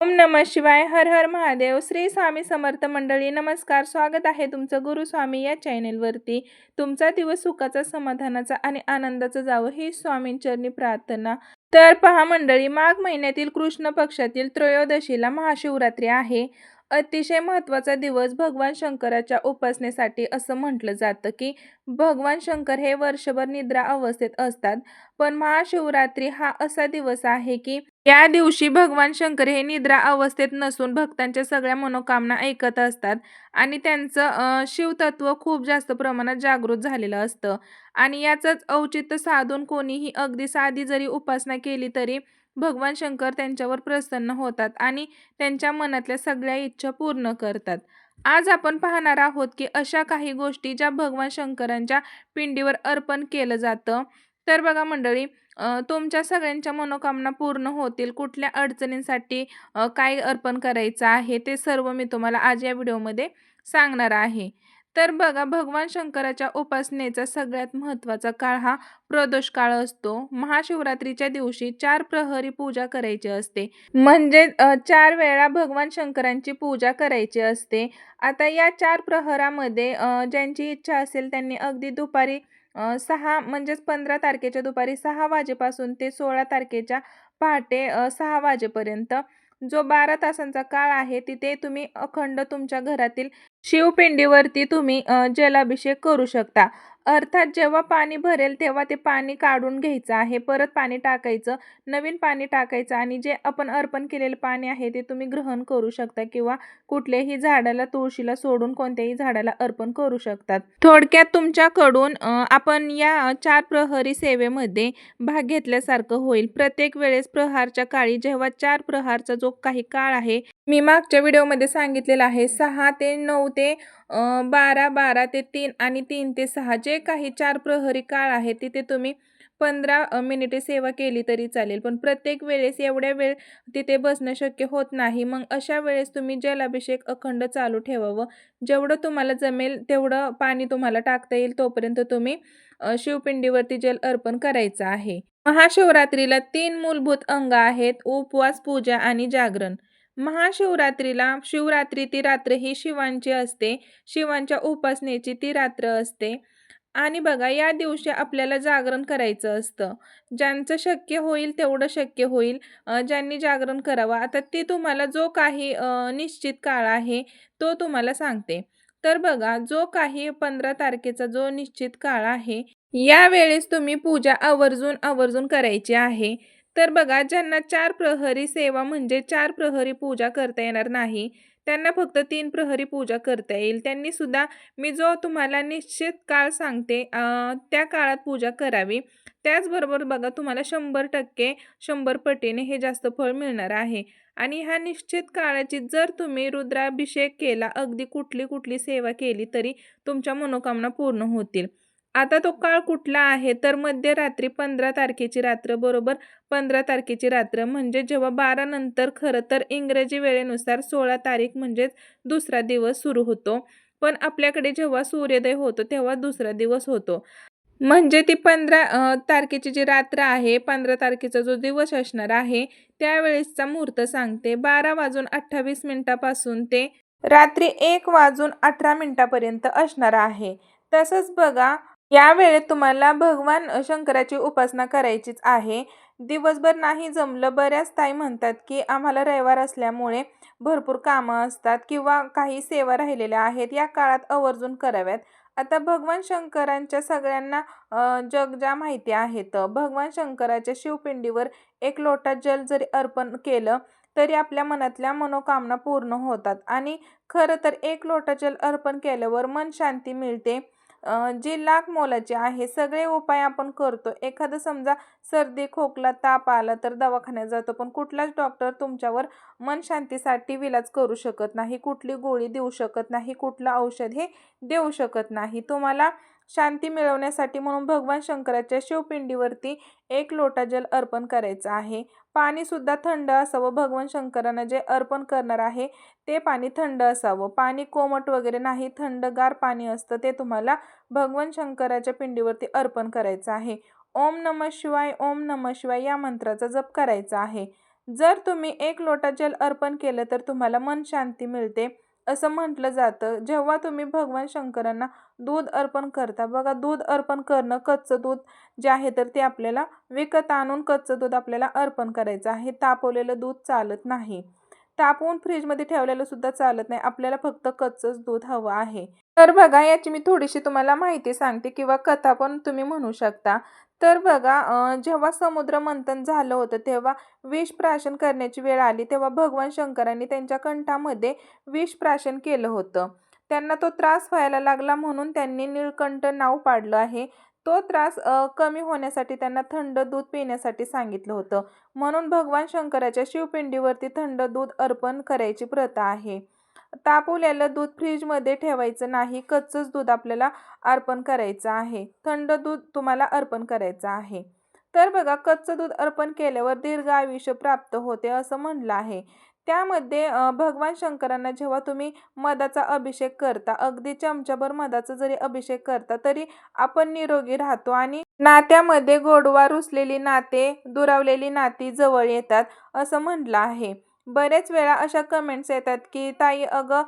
ओम नम शिवाय हर हर महादेव श्री स्वामी समर्थ मंडळी नमस्कार. स्वागत आहे तुमचं गुरुस्वामी या चॅनेलवरती. तुमचा दिवस सुखाचा समाधानाचा आणि आनंदाचा जावं ही स्वामींचरणी प्रार्थना. तर पहा मंडळी माघ महिन्यातील कृष्ण पक्षातील त्रयोदशीला महाशिवरात्री आहे. अतिशय महत्त्वाचा दिवस भगवान शंकराच्या उपासनेसाठी असं म्हटलं जातं की भगवान शंकर हे वर्षभर निद्रा अवस्थेत असतात. पण महाशिवरात्री हा असा दिवस आहे की या दिवशी भगवान शंकर हे निद्रा अवस्थेत नसून भक्तांच्या सगळ्या मनोकामना ऐकत असतात आणि त्यांचं शिवतत्व खूप जास्त प्रमाणात जागृत झालेलं असतं. आणि याचंच औचित्य साधून कोणीही अगदी साधी जरी उपासना केली तरी भगवान शंकर त्यांच्यावर प्रसन्न होतात आणि त्यांच्या मनातल्या सगळ्या इच्छा पूर्ण करतात. आज आपण पाहणार आहोत की अशा काही गोष्टी ज्या भगवान शंकरांच्या पिंडीवर अर्पण केलं जातं तर बघा मंडळी तुमच्या सगळ्यांच्या मनोकामना पूर्ण होतील. कुठल्या अडचणींसाठी काय अर्पण करायचं आहे ते सर्व मी तुम्हाला आज या व्हिडिओमध्ये सांगणार आहे. तर बघा भगवान शंकराच्या उपासनेचा सगळ्यात महत्त्वाचा काळ हा प्रदोष काळ असतो. महाशिवरात्रीच्या दिवशी चार प्रहरी पूजा करायची असते. म्हणजे चार वेळा भगवान शंकरांची पूजा करायची असते. आता या चार प्रहरामध्ये ज्यांची इच्छा असेल त्यांनी अगदी दुपारी सहा म्हणजेच पंधरा तारखेच्या दुपारी सहा वाजेपासून ते सोळा तारखेच्या पहाटे सहा वाजेपर्यंत जो बारा तासांचा काळ आहे तिथे तुम्ही अखंड तुमच्या घरातील शिवपिंडीवरती तुम्ही जलाभिषेक करू शकता. अर्थात जेव्हा पाणी भरेल तेव्हा ते पाणी काढून घ्यायचं आहे. परत पाणी टाकायचं नवीन पाणी टाकायचं आणि जे आपण अर्पण केलेलं पाणी आहे ते तुम्ही ग्रहण करू शकता किंवा कुठल्याही झाडाला तुळशीला सोडून कोणत्याही झाडाला अर्पण करू शकतात. थोडक्यात तुमच्याकडून आपण या चार प्रहरी सेवेमध्ये भाग घेतल्यासारखं होईल. प्रत्येक वेळेस प्रहारच्या काळी जेव्हा चार प्रहारचा जो काही काळ आहे मी मागच्या व्हिडिओमध्ये सांगितलेलं आहे सहा ते नऊ ते बारा बारा ते तीन आणि तीन ते सहा जे काही चार प्रहरी काळ आहे तिथे तुम्ही पंधरा मिनिटे सेवा केली तरी चालेल. पण प्रत्येक वेळेस एवढ्या वेळ तिथे बसणं शक्य होत नाही. मग अशा वेळेस तुम्ही जलाभिषेक अखंड चालू ठेवावं. जेवढं तुम्हाला जमेल तेवढं पाणी तुम्हाला टाकता येईल तोपर्यंत तुम्ही शिवपिंडीवरती जल अर्पण करायचं आहे. महाशिवरात्रीला तीन मूलभूत अंग आहेत उपवास पूजा आणि जागरण. महाशिवरात्रीला शिवरात्री ती रात्र ही शिवांची असते. शिवांच्या उपासनेची ती रात्र असते. आणि बघा या दिवशी आपल्याला जागरण करायचं असतं. ज्यांचं शक्य होईल तेवढं शक्य होईल. ज्यांनी जागरण करावं आता ती तुम्हाला जो काही निश्चित काळ आहे तो तुम्हाला सांगते. तर बघा जो काही पंधरा तारखेचा जो निश्चित काळ आहे या वेळेस तुम्ही पूजा आवर्जून आवर्जून करायची आहे. तर बघा ज्यांना चार प्रहरी सेवा म्हणजे चार प्रहरी पूजा करता येणार नाही त्यांना फक्त तीन प्रहरी पूजा करता येईल. त्यांनी सुद्धा मी जो तुम्हाला निश्चित काळ सांगते त्या काळात पूजा करावी. त्याचबरोबर बघा तुम्हाला शंभर टक्के शंभर पटीने हे जास्त फळ मिळणार आहे. आणि ह्या निश्चित काळाची जर तुम्ही रुद्राभिषेक केला अगदी कुठली कुठली सेवा केली तरी तुमच्या मनोकामना पूर्ण होतील. आता तो काळ कुठला आहे? तर मध्यरात्री पंधरा तारखेची रात्र बरोबर? पंधरा तारखेची रात्र म्हणजे जेव्हा बारा नंतर खरं तर इंग्रजी वेळेनुसार सोळा तारीख म्हणजेच दुसरा दिवस सुरू होतो. पण आपल्याकडे जेव्हा सूर्योदय होतो तेव्हा दुसरा दिवस होतो. म्हणजे ती पंधरा तारखेची जी रात्र आहे पंधरा तारखेचा जो दिवस असणार आहे त्यावेळेसचा मुहूर्त सांगते. बारा वाजून अठ्ठावीस मिनिटापासून ते रात्री एक वाजून अठरा मिनिटापर्यंत असणार आहे. तसंच बघा या वेळेत तुम्हाला भगवान शंकराची उपासना करायचीच आहे. दिवसभर नाही जमलं बऱ्याच ताई म्हणतात की आम्हाला रविवार असल्यामुळे भरपूर कामं असतात किंवा काही सेवा राहिलेल्या आहेत या काळात आवर्जून कराव्यात. आता भगवान शंकरांच्या सगळ्यांना जग ज्या माहिती आहेत भगवान शंकराच्या शिवपिंडीवर एक लोटा जल जरी अर्पण केलं तरी आपल्या मनातल्या मनोकामना पूर्ण होतात. आणि खरं तर एक लोटा जल अर्पण केल्यावर मन शांती मिळते. जे लाख मोलाचे आहे सगळे उपाय आपण करतो. एखादं समजा सर्दी खोकला ताप आला तर दवाखान्यात जातो पण कुठलाच डॉक्टर तुमच्यावर मन शांतीसाठी विलाज करू शकत नाही. कुठली गोळी देऊ शकत नाही कुठलं औषध हे देऊ शकत नाही. तुम्हाला शांती मिळवण्यासाठी म्हणून भगवान शंकराच्या शिवपिंडीवरती एक लोटा जल अर्पण करायचं आहे. पाणीसुद्धा थंड असावं. भगवान शंकरांना जे अर्पण करणार आहे ते पाणी थंड असावं. पाणी कोमट वगैरे नाही थंडगार पाणी असतं. ते तुम्हाला भगवान शंकराच्या पिंडीवरती अर्पण करायचं आहे. ओम नम शिवाय ओम नम शिवाय या मंत्राचा जप करायचा आहे. जर तुम्ही एक लोटा जल अर्पण केलं तर तुम्हाला मन शांती मिळते. असं म्हटलं जातं. जेव्हा तुम्ही भगवान शंकरांना दूध अर्पण करता बघा दूध अर्पण करणं कच्चं दूध जे आहे तर ते आपल्याला विकत आणून कच्चं दूध आपल्याला अर्पण करायचं आहे. तापवलेलं दूध चालत नाही. तापवून फ्रीजमध्ये ठेवलेलं सुद्धा चालत नाही. आपल्याला फक्त कच्चंच दूध हवं आहे. तर बघा याची मी थोडीशी तुम्हाला माहिती सांगते किंवा कथा पण तुम्ही म्हणू शकता. तर बघा जेव्हा समुद्र मंथन झालं होतं तेव्हा विष प्राशन करण्याची वेळ आली तेव्हा भगवान शंकरांनी त्यांच्या कंठामध्ये विष प्राशन केलं होतं. त्यांना तो त्रास व्हायला लागला म्हणून त्यांनी निळकंठ नाव पाडलं आहे. तो त्रास कमी होण्यासाठी त्यांना थंड दूध पिण्यासाठी सांगितलं होतं. म्हणून भगवान शंकराच्या शिवपिंडीवरती थंड दूध अर्पण करायची प्रथा आहे. तापवलेलं दूध फ्रीजमध्ये ठेवायचं नाही. कच्चंच दूध आपल्याला अर्पण करायचं आहे. थंड दूध तुम्हाला अर्पण करायचं आहे. तर बघा कच्चं दूध अर्पण केल्यावर दीर्घ आयुष्य प्राप्त होते असं म्हणलं आहे. त्यामध्ये भगवान शंकरांना जेव्हा तुम्ही मधाचा अभिषेक करता अगदी चमच्याभर मधाचा जरी अभिषेक करता तरी आपण निरोगी राहतो आणि नात्यामध्ये गोडवा रुसलेली नाते दुरावलेली नाती जवळ येतात असं म्हटलं आहे. बरेच वेळा अशा कमेंट्स येतात की ताई अगं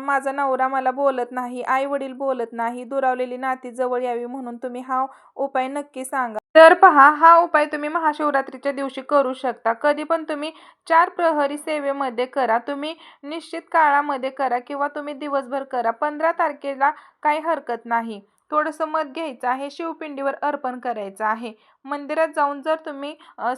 माझा नवरा मला बोलत नाही आई वडील बोलत नाही दुरावलेली नाती जवळ यावी म्हणून तुम्ही हा उपाय नक्की सांगा. तर पहा हा उपाय तुम्ही महाशिवरात्रीच्या दिवशी करू शकता. कधी पण तुम्ही चार प्रहरी सेवेमध्ये करा. तुम्ही निश्चित काळामध्ये करा किंवा तुम्ही दिवसभर करा. पंधरा तारखेला काही हरकत नाही. थोडंसं मध घ्यायचं आहे शिवपिंडीवर अर्पण करायचं आहे. मंदिरात जाऊन जर तुम्ही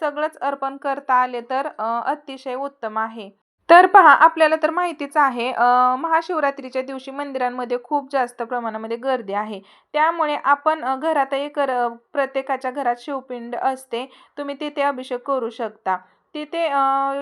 सगळंच अर्पण करता आले तर अतिशय उत्तम आहे. तर पहा आपल्याला तर माहितीच आहे महाशिवरात्रीच्या दिवशी मंदिरांमध्ये खूप जास्त प्रमाणामध्ये गर्दी आहे. त्यामुळे आपण घरातही कर प्रत्येकाच्या घरात शिवपिंड असते तुम्ही तिथे अभिषेक करू शकता. तिथे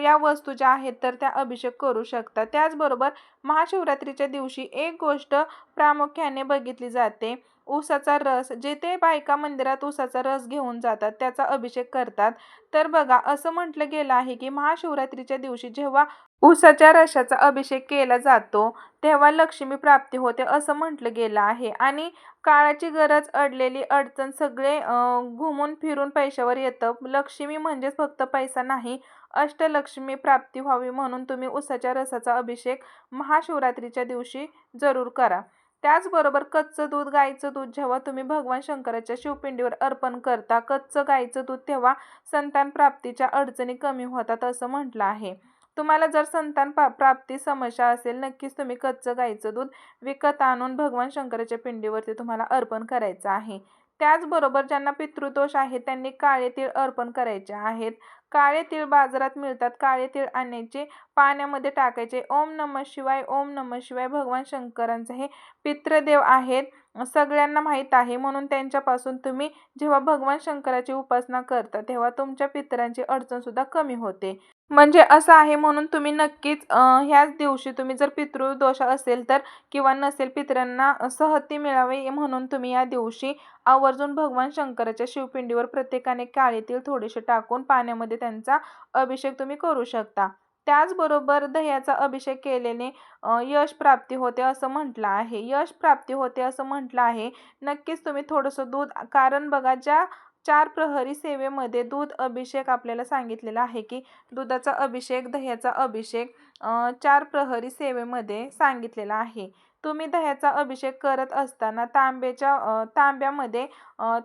या वस्तू ज्या आहेत तर त्या अभिषेक करू शकता. त्याचबरोबर महाशिवरात्रीच्या दिवशी एक गोष्ट प्रामुख्याने बघितली जाते. ऊसाचा रस जेथे बायका मंदिरात ऊसाचा रस घेऊन जातात त्याचा अभिषेक करतात. तर बघा असं म्हटलं गेलं आहे की महाशिवरात्रीच्या दिवशी जेव्हा ऊसाच्या रसाचा अभिषेक केला जातो तेव्हा लक्ष्मी प्राप्ती होते असं म्हटलं गेलं आहे. आणि काळाची गरज अडलेली अडचण सगळे घुमून फिरून पैशावर येतं. लक्ष्मी म्हणजेच फक्त पैसा नाही अष्टलक्ष्मी प्राप्ती व्हावी म्हणून तुम्ही ऊसाच्या रसाचा अभिषेक महाशिवरात्रीच्या दिवशी जरूर करा. त्याचबरोबर कच्चं दूध गाईचं दूध जेव्हा तुम्ही भगवान शंकराच्या शिवपिंडीवर अर्पण करता कच्चं गाईचं दूध तेव्हा संतान प्राप्तीच्या अडचणी कमी होतात असं म्हटलं आहे. तुम्हाला जर संतान पा प्राप्ती समस्या असेल नक्कीच तुम्ही कच्चं गाईचं दूध विकत आणून भगवान शंकराच्या पिंडीवरती तुम्हाला अर्पण करायचं आहे. त्याचबरोबर ज्यांना पितृदोष आहे त्यांनी काळे तीळ अर्पण करायचे आहेत. काळे तीळ बाजारात मिळतात. काळे तीळ आणायचे पाण्यामध्ये टाकायचे. ओम नम शिवाय ओम नम शिवाय भगवान शंकरांचं हे पितृदेव आहेत. सगळ्यांना माहीत आहे. म्हणून त्यांच्यापासून तुम्ही जेव्हा भगवान शंकराची उपासना करता तेव्हा तुमच्या पितरांची अडचणसुद्धा कमी होते. म्हणजे असं आहे म्हणून तुम्ही नक्कीच ह्याच दिवशी तुम्ही जर पितृदोष असेल तर किंवा नसेल पितरांना सहती मिळावी म्हणून तुम्ही या दिवशी आवर्जून भगवान शंकराच्या शिवपिंडीवर प्रत्येकाने काळीतील थोडेसे टाकून पाण्यामध्ये त्यांचा अभिषेक तुम्ही करू शकता. त्याचबरोबर दह्याचा अभिषेक केल्याने यश प्राप्ती होते असं म्हटलं आहे. यश प्राप्ती होते असं म्हटलं आहे. नक्कीच तुम्ही थोडंसं दूध कारण बघा ज्या चार प्रहरी सेवेमध्ये दूध अभिषेक आपल्याला सांगितलेला आहे की दुधाचा अभिषेक दह्याचा अभिषेक चार प्रहरी सेवेमध्ये सांगितलेला आहे. तुम्ही दह्याचा अभिषेक करत असताना तांब्याच्या तांब्यामध्ये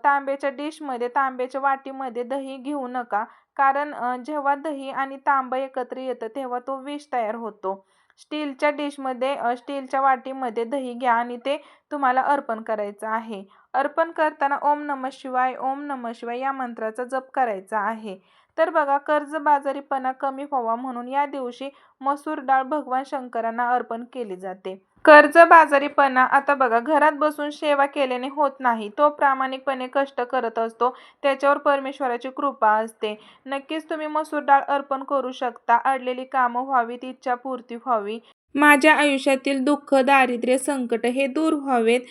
तांब्याच्या डिशमध्ये तांब्याच्या वाटीमध्ये दही घेऊ नका. कारण जेव्हा दही आणि तांबं एकत्र येतं तेव्हा तो विष तयार होतो. स्टीलच्या डिशमध्ये स्टीलच्या वाटीमध्ये दही घ्या आणि ते तुम्हाला अर्पण करायचं आहे. अर्पण करताना ओम नम शिवाय ओम नम शिवाय या मंत्राचा जप करायचा आहे. तर बघा कर्जबाजारीपणा कमी व्हावा म्हणून या दिवशी मसूर डाळ भगवान शंकरांना अर्पण केली जाते. कर्जबाजारीपणा आता बघा घरात बसून सेवा केल्याने होत नाही. तो प्रामाणिकपणे कष्ट करत असतो. त्याच्यावर परमेश्वराची कृपा असते. नक्कीच तुम्ही मसूर डाळ अर्पण करू शकता. अडलेली कामं व्हावीत इच्छा पूर्ती व्हावी. माझ्या आयुष्यातील दुःख दारिद्र्य संकट हे दूर व्हावेत.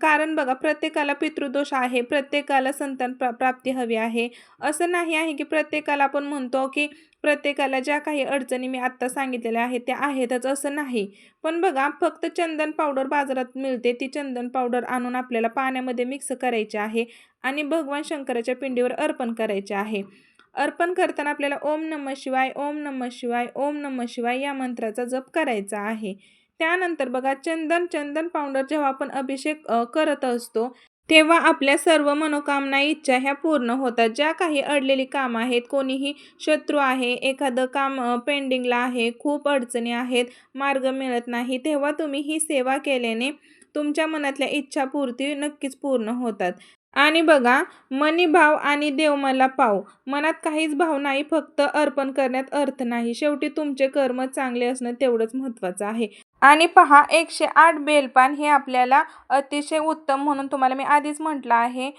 कारण बघा प्रत्येकाला पितृदोष आहे प्रत्येकाला संतान प्रा प्राप्ती हवी आहे. असं नाही आहे की प्रत्येकाला आपण म्हणतो की प्रत्येकाला ज्या काही अडचणी मी आत्ता सांगितलेल्या आहेत त्या आहेतच असं नाही. पण बघा फक्त चंदन पावडर बाजारात मिळते ती चंदन पावडर आणून आपल्याला पाण्यामध्ये मिक्स करायची आहे आणि भगवान शंकराच्या पिंडीवर अर्पण करायचे आहे. अर्पण करताना आपल्याला ओम नम शिवाय ओम नम शिवाय ओम नम शिवाय या मंत्राचा जप करायचा आहे. त्यानंतर बघा चंदन चंदन पावडर जेव्हा आपण अभिषेक करत असतो तेव्हा आपल्या सर्व मनोकामना इच्छा ह्या पूर्ण होतात. ज्या काही अडलेली कामं आहेत कोणीही शत्रू आहे एखादं काम पेंडिंगला आहे खूप अडचणी आहेत मार्ग मिळत नाही तेव्हा तुम्ही ही सेवा केल्याने तुमच्या मनातल्या इच्छापूर्ती नक्कीच पूर्ण होतात. आणि बघा मनी भाव आणि देव मला पाव. मनात काहीच भाव नाही फक्त अर्पण करण्यात अर्थ नाही. शेवटी तुमचे कर्म चांगले असणं तेवढंच महत्त्वाचं आहे. आणि पहा एकशे आठ बेलपान हे आपल्याला अतिशय उत्तम म्हणून तुम्हाला मी आधीच म्हटलं आहे.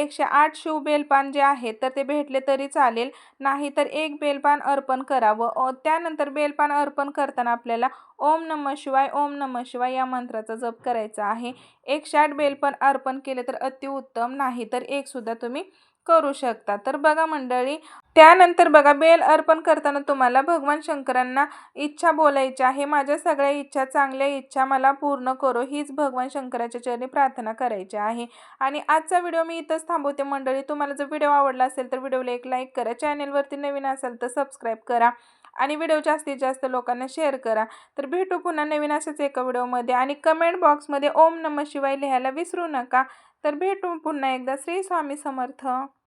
एकशे आठ शिव बेलपान जे आहेत तर ते भेटले तरी चालेल. नाही तर एक बेलपान अर्पण करावं. त्यानंतर बेलपान अर्पण करताना आपल्याला ओम नम शिवाय ओम नम शिवाय या मंत्राचा जप करायचा आहे. एकशे आठ बेलपान अर्पण केले तर अतिउत्तम. नाही तर एकसुद्धा तुम्ही करू शकता. तर बघा मंडळी त्यानंतर बघा बेल अर्पण करताना तुम्हाला भगवान शंकरांना इच्छा बोलायची आहे. माझ्या सगळ्या इच्छा चांगल्या इच्छा मला पूर्ण करो हीच भगवान शंकराच्या चरणी प्रार्थना करायची आहे. आणि आजचा व्हिडिओ मी इथंच थांबवते मंडळी. तुम्हाला जर व्हिडिओ आवडला असेल तर व्हिडिओला एक लाईक करा. चॅनेलवरती नवीन असेल तर सबस्क्राईब करा. आणि व्हिडिओ जास्तीत जास्त लोकांना शेअर करा. तर भेटू पुन्हा नवीन अशाच एका व्हिडिओमध्ये. आणि कमेंट बॉक्समध्ये ओम नम शिवाय लिहायला विसरू नका. तर भेटू पुन्हा एकदा श्री स्वामी समर्थ.